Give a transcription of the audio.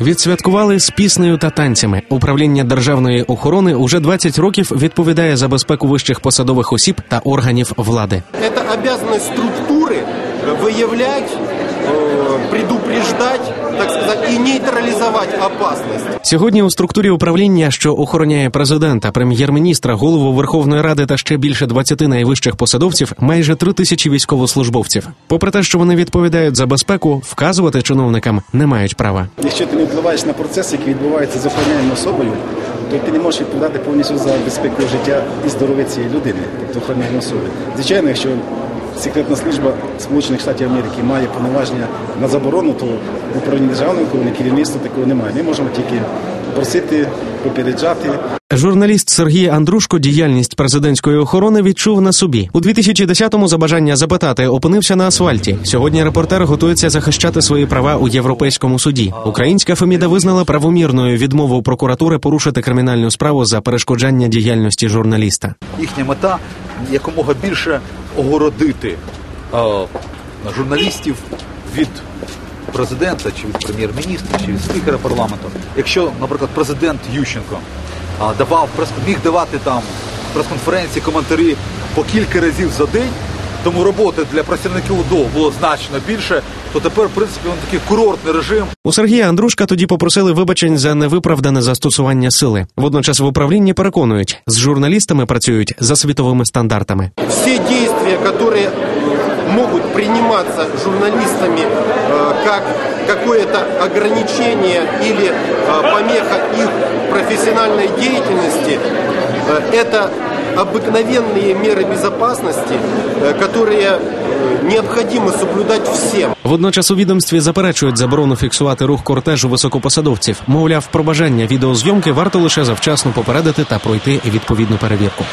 Відсвяткували з піснею та танцями. Управління державної охорони уже 20 років відповідає за безпеку вищих посадових осіб та органів влади. Это обязанность структуры э, выявлять, э, предупреждать, так сказать, и нейтрализовать опасность. Сьогодні у структурі управління, що охороняє президента, прем'єр-міністра, голову Верховної Ради та ще більше 20 найвищих посадовців, майже три тисячі військовослужбовців. Попри те, що вони відповідають за безпеку, вказувати чиновникам не мають права. Якщо ти не впливаєш на процес, який відбувається з охороняємою особою, то ти не можеш відповідати повністю за безпеку життя і здоров'я цієї людини, тобто охороняємої особи. Звичайно, якщо секретна служба Сполучених Штатів Америки має повноваження на заборону, то в управлінні державної охорони керівництва такого немає. Ми можемо тільки просити, попереджати. Журналіст Сергій Андрушко діяльність президентської охорони відчув на собі у 2010-му за бажання запитати опинився на асфальті. Сьогодні репортер готується захищати свої права у європейському суді. Українська Феміда визнала правомірною відмову прокуратури порушити кримінальну справу за перешкоджання діяльності журналіста. їхня мета якомога більше огородити е, журналістів від президента чи від прем'єр-міністра, чи від спікера парламенту. Якщо, наприклад, президент Ющенко е, давав прес міг давати там прес-конференції, коментарі по кілька разів за день Тому роботи для працівників УДО було значно більше, то тепер, в принципі, він такий курортний режим. У Сергія Андрушка тоді попросили вибачень за невиправдане застосування сили. Водночас в управлінні переконують, з журналістами працюють за світовими стандартами. Все действия, которые могут приниматься журналистами э, как какое-то ограничение или э, помеха их профессиональной деятельности, э, это обыкновенные меры безопасности, э, которые э, необходимо соблюдать всем. Водночас у відомстві заперечують заборону фіксувати рух кортежу високопосадовців. Мовляв, про бажання відеозйомки варто лише завчасно попередити та пройти відповідну перевірку.